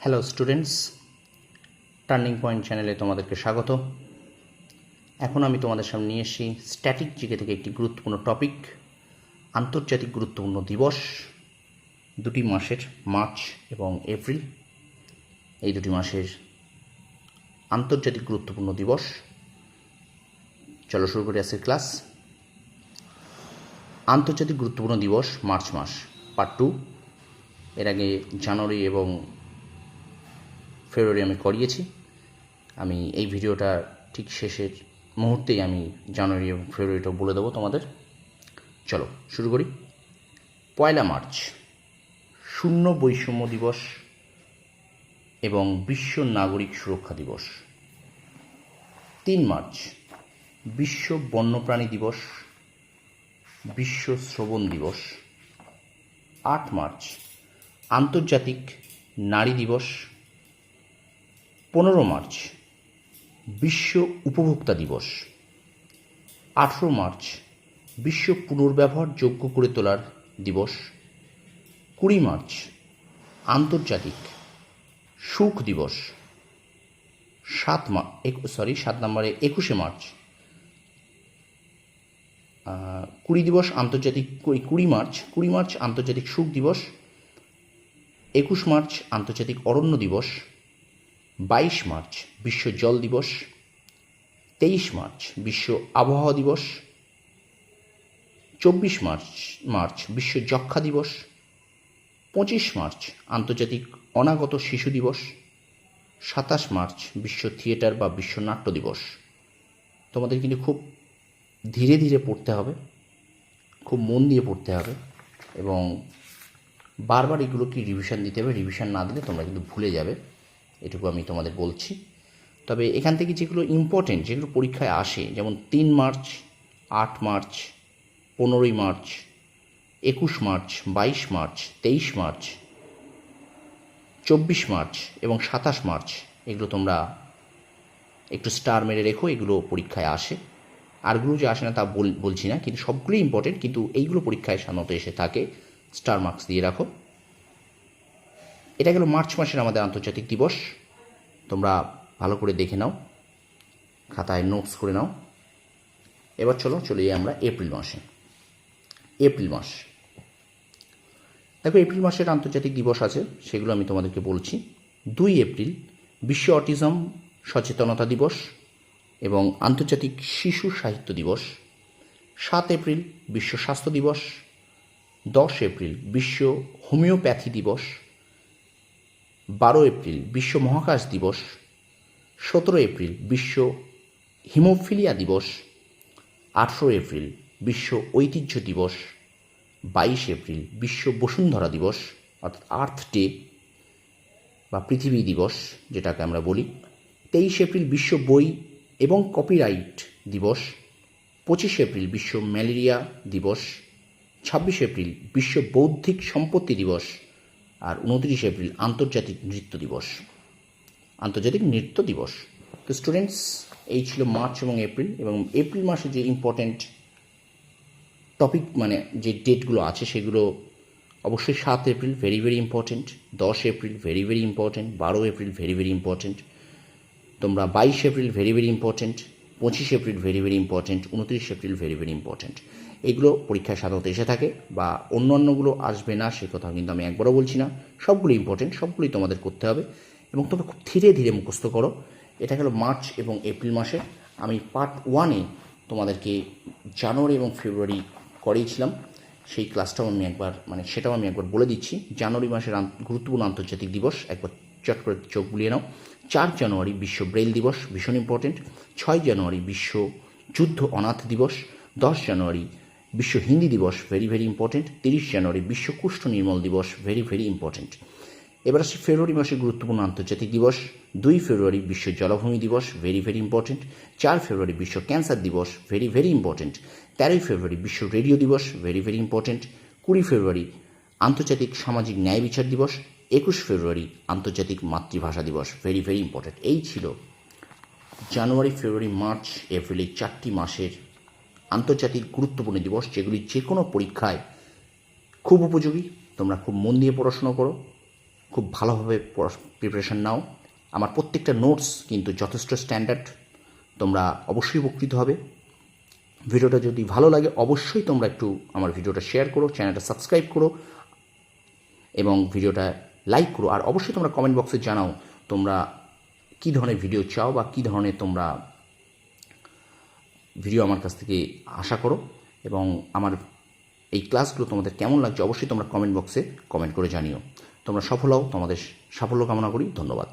Hello students turning point চ্যানেলে তোমাদেরকে স্বাগত। এখন আমি তোমাদের সামনে নিয়ে এসেছি স্ট্যাটিক জিকে থেকে একটি গুরুত্বপূর্ণ টপিক আন্তর্জাতিক গুরুত্বপূর্ণ দিবস। দুটি মাসের মার্চ এবং এপ্রিল এই দুটি মাসের আন্তর্জাতিক গুরুত্বপূর্ণ দিবস। চলো শুরু করি আজকের ক্লাস আন্তর্জাতিক গুরুত্বপূর্ণ দিবস মার্চ মাস পার্ট টু এর আগে জানুয়ারি এবং ফেব্রুয়ারি আমি করিয়েছি। আমি এই ভিডিওটা ঠিক শেষের মুহূর্তেই আমি জানুয়ারি এবং ফেব্রুয়ারিটা বলে দেবো তোমাদের। চলো, শুরু করি। পয়লা মার্চ, শূন্য বৈষম্য দিবস এবং বিশ্ব নাগরিক সুরক্ষা দিবস। তিন মার্চ, বিশ্ব বন্যপ্রাণী দিবস, বিশ্ব শ্রবণ দিবস। আট মার্চ, আন্তর্জাতিক নারী দিবস পনেরো মার্চ, বিশ্ব উপভোক্তা দিবস। আঠেরো মার্চ, বিশ্ব পুনর্ব্যবহারযোগ্য করে তোলার দিবস। কুড়ি মার্চ, আন্তর্জাতিক সুখ দিবস। সাত মা সরি সাত নম্বরে একুশে মার্চ। কুড়ি দিবস আন্তর্জাতিক কুড়ি কুড়ি মার্চ কুড়ি মার্চ আন্তর্জাতিক সুখ দিবস। একুশ মার্চ আন্তর্জাতিক অরণ্য দিবস। বাইশ মার্চ বিশ্ব জল দিবস, তেইশ মার্চ বিশ্ব আবহাওয়া দিবস, চব্বিশ মার্চ মার্চ বিশ্ব যক্ষা দিবস, পঁচিশ মার্চ আন্তর্জাতিক অনাগত শিশু দিবস, সাতাশ মার্চ বিশ্ব থিয়েটার বা বিশ্ব নাট্য দিবস। তোমাদের কিন্তু খুব ধীরে ধীরে পড়তে হবে, খুব মন দিয়ে পড়তে হবে এবং বারবার এগুলোকে রিভিশন দিতে হবে। রিভিশন না দিলে তোমরা কিন্তু ভুলে যাবে। এটুকু আমি তোমাদের বলছি। তবে এখান থেকে যেগুলো ইম্পর্টেন্ট যেগুলো পরীক্ষায় আসে, যেমন তিন মার্চ, আট মার্চ, পনেরোই মার্চ, একুশ মার্চ, বাইশ মার্চ, তেইশ মার্চ, চব্বিশ মার্চ এবং সাতাশ মার্চ, এগুলো তোমরা একটু স্টার মেরে রেখো, এগুলো পরীক্ষায় আসে। আরগুলো যে আসে না তা বল, বলছি না, কিন্তু সবগুলোই ইম্পর্টেন্ট কিন্তু এইগুলো পরীক্ষায় সাধারণত এসে থাকে স্টার মার্কস দিয়ে রাখো। এটা গেল মার্চ মাসের আমাদের আন্তর্জাতিক দিবস। তোমরা ভালো করে দেখে নাও, খাতায় নোটস করে নাও। এবার চলো, চলে যাই আমরা এপ্রিল মাসে। এপ্রিল মাস। দেখো, এপ্রিল মাসের আন্তর্জাতিক দিবস আছে, সেগুলো আমি তোমাদেরকে বলছি। দুই এপ্রিল, বিশ্ব অটিজম সচেতনতা দিবস এবং আন্তর্জাতিক শিশু সাহিত্য দিবস। সাত এপ্রিল, বিশ্ব স্বাস্থ্য দিবস। দশ এপ্রিল, বিশ্ব হোমিওপ্যাথি দিবস। বারো এপ্রিল বিশ্ব মহাকাশ দিবস, সতেরো এপ্রিল বিশ্ব হিমোফিলিয়া দিবস, আঠেরো এপ্রিল বিশ্ব ঐতিহ্য দিবস, বাইশ এপ্রিল বিশ্ব বসুন্ধরা দিবস, অর্থাৎ আর্থ ডে বা পৃথিবী দিবস, যেটাকে আমরা বলি। তেইশ এপ্রিল বিশ্ব বই এবং কপিরাইট দিবস, পঁচিশ এপ্রিল বিশ্ব ম্যালেরিয়া দিবস, ছাব্বিশ এপ্রিল বিশ্ব বৌদ্ধিক সম্পত্তি দিবস আর উনত্রিশ এপ্রিল আন্তর্জাতিক নৃত্য দিবস। আন্তর্জাতিক নৃত্য দিবস। তো স্টুডেন্টস এই ছিল মার্চ এবং এপ্রিল এবং এপ্রিল মাসে যে ইম্পর্ট্যান্ট টপিক মানে যে ডেটগুলো আছে সেগুলো অবশ্যই সাত এপ্রিল ভেরি ভেরি ইম্পর্ট্যান্ট দশ এপ্রিল ভেরি ভেরি ইম্পর্ট্যান্ট বারো এপ্রিল ভেরি ভেরি ইম্পর্ট্যান্ট তোমরা বাইশ এপ্রিল ভেরি ভেরি ইম্পর্ট্যান্ট পঁচিশ এপ্রিল ভেরি ভেরি ইম্পর্ট্যান্ট উনত্রিশ এপ্রিল ভেরি ভেরি ইম্পর্ট্যান্ট এগুলো পরীক্ষায় সাধারণত এসে থাকে বা অন্য অন্যগুলো আসবে না, সে কথা কিন্তু আমি একবারও বলছি না। সবগুলো ইম্পর্টেন্ট সবগুলোই তোমাদের করতে হবে এবং তোমরা খুব ধীরে ধীরে মুখস্থ করো। এটা হলো মার্চ এবং এপ্রিল মাসে। আমি পার্ট ওয়ানে তোমাদেরকে জানুয়ারি এবং ফেব্রুয়ারি করিয়েছিলাম। সেই ক্লাসটাও আমি একবার মানে সেটাও আমি একবার বলে দিচ্ছি। জানুয়ারি মাসের গুরুত্বপূর্ণ আন্তর্জাতিক দিবস, একবার চট করে চোখ বুলিয়ে নাও। চার জানুয়ারি বিশ্ব ব্রেল দিবস, ভীষণ ইম্পর্টেন্ট ছয় জানুয়ারি বিশ্ব যুদ্ধ অনাথ দিবস, দশ জানুয়ারি বিশ্ব হিন্দি দিবস ভেরি ভেরি ইম্পর্টেন্ট তিরিশ জানুয়ারি, বিশ্ব কুষ্ঠ নির্মল দিবস ভেরি ভেরি ইম্পর্টেন্ট এবার আসছে ফেব্রুয়ারি মাসের গুরুত্বপূর্ণ আন্তর্জাতিক দিবস। দুই ফেব্রুয়ারি বিশ্ব জলভূমি দিবস ভেরি ভেরি ইম্পর্টেন্ট চার ফেব্রুয়ারি বিশ্ব ক্যান্সার দিবস ভেরি ভেরি ইম্পর্টেন্ট তেরোই ফেব্রুয়ারি বিশ্ব রেডিও দিবস ভেরি ভেরি ইম্পর্টেন্ট কুড়ি ফেব্রুয়ারি আন্তর্জাতিক সামাজিক ন্যায় বিচার দিবস, একুশ ফেব্রুয়ারি আন্তর্জাতিক মাতৃভাষা দিবস ভেরি ভেরি ইম্পর্টেন্ট এই ছিল জানুয়ারি, ফেব্রুয়ারি, মার্চ এপ্রিল এই চারটি মাসের আন্তর্জাতিক গুরুত্বপূর্ণ দিবস, যেগুলি যে কোনো পরীক্ষায় খুব উপযোগী। তোমরা খুব মন দিয়ে পড়াশোনা করো, খুব ভালোভাবে প্রিপারেশন নাও। আমার প্রত্যেকটা নোটস কিন্তু যথেষ্ট স্ট্যান্ডার্ড তোমরা অবশ্যই উপকৃত হবে। ভিডিওটা যদি ভালো লাগে, অবশ্যই তোমরা একটু আমার ভিডিওটা শেয়ার করো চ্যানেলটা সাবস্ক্রাইব করো, এবং ভিডিওটা লাইক করো। আর অবশ্যই তোমরা কমেন্ট বক্সে জানাও তোমরা কী ধরনের ভিডিও চাও বা কী ধরনের তোমরা ভিডিও আমার কাছ থেকে আশা করো এবং আমার এই ক্লাসগুলো তোমাদের কেমন লাগছে অবশ্যই তোমরা কমেন্ট বক্সে কমেন্ট করে জানিও। তোমরা সফল হও, তোমাদের সাফল্য কামনা করি, ধন্যবাদ।